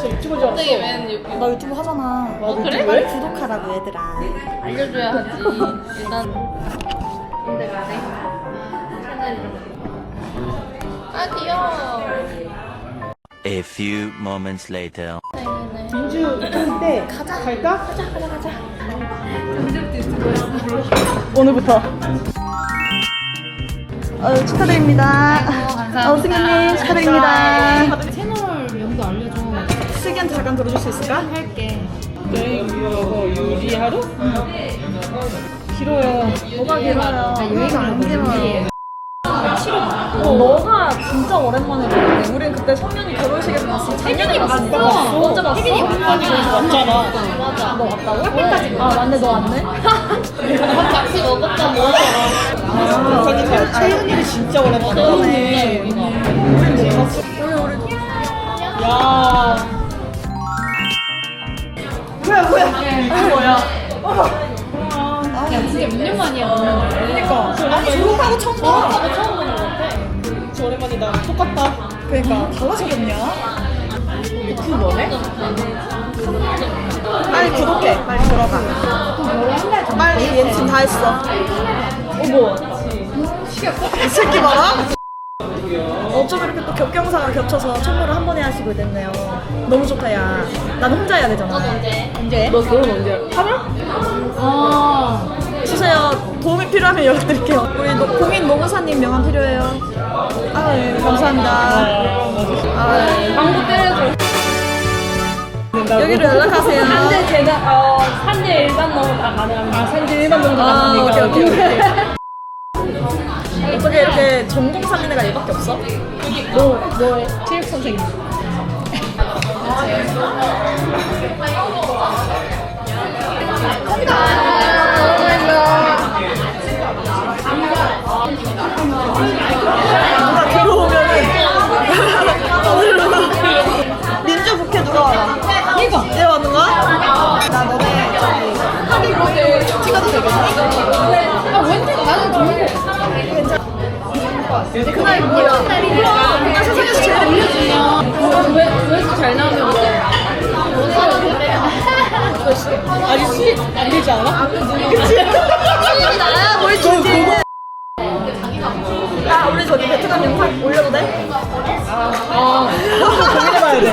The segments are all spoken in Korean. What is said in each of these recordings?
저 유튜버 줄 알았어. 갑자기 웬 유- 나 유튜브 하잖아 어, 그래? 빨리 구독하라고 얘들아 알려줘야 하지. 일단. 근데 가네. 채널 이름. 아 귀여워. A few moments later. 네네네. 민주 때 가자. 갈까? 가자 가자 가자. 오늘부터. 어, 축하드립니다 감사합니다. 어, 승현님 축하드립니다 다들 채널 명도 알려줘. 슬기한테 잠깐 들어줄 수 있을까? 할게. 여행 유하고 유리 하루? 길어요. 뭐가 길어요 여행 안 길어요. 어, 너가 진짜 오랜만에 봤는데 우린 그때 성년이 결혼식에서 봤어 작년에 봤어 언제 봤어? 혜빈이 왔잖아. 맞잖아. 맞아. 너 왔다고? 햇빛까지 아 맞네 너 왔네 같이 먹었던 거. 근데 태- 태연이는 진짜 오랜만에 그러네. 봤네. 우리 야. 뭐야 뭐야? 이게 뭐야? 야 진짜 몇 년 만이야. 그러니까. 아니 졸업하고 처음 봐 저거 처음 보는 거 같아. 저 오랜만이다. 똑같다. 그러니까 달라지겠냐? 그 뭐네? 빨리 구독해 빨리 들어가 빨리 얘 지금 다 했어 어머. 이 새끼 봐라 어쩜 이렇게 또 겹경사가 겹쳐서 선물을 한 번에 하시고 됐네요 너무 좋다 야 나는 혼자 해야 되잖아 언제? 언제? 너 결혼 언제? 8월? 아. 주세요 도움이 필요하면 연락드릴게요 우리 노, 공인 노무사님 명함 필요해요 아 네, 감사합니다 아, 네. 광고 때려줘. 여기로 연락하세요 산재 제가 어 산재 일반 넘어 다 가능합니다. 아 산재 일반 넘어 다 아. 오케이, 오케이, 오케이. 어떻게 이렇게 전공 살린 애가 얘밖에 없어? 너 너의 체육 선생님. 그날 뭐야? 나 세상에서 제일 올려주냐? 왜왜잘 나오면 돼? 아직 수익 안 되지 않아? 그치? 나야 뭘 주지? 아 우리 저기 베트남 영상 올려도 돼? 아 고민해봐야 돼.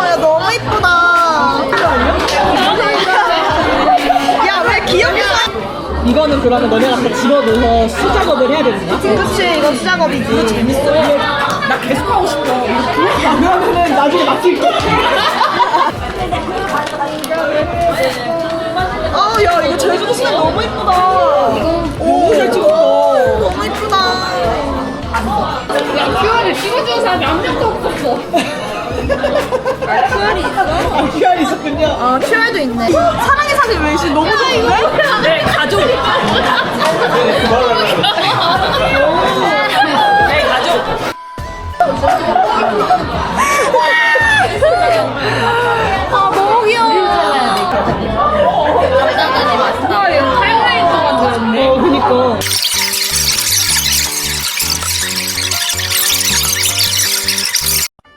이거는 그러면 너네가 다 집어넣어서 수작업을 해야 되는 거야? 그치 이거 수작업이지 재밌어 나 계속 하고 싶어. 아, 그러면은 나중에 맡길게. 아야 이거 제주도 스냅 너무 이쁘다 너무 잘 찍었어. 너무 이쁘다 야 큐어를 찍어주는 사람이 한 명도 없었어. 아, QR 있었군요. 아 QR도 있네 사랑의 사실 외신 너무 좋은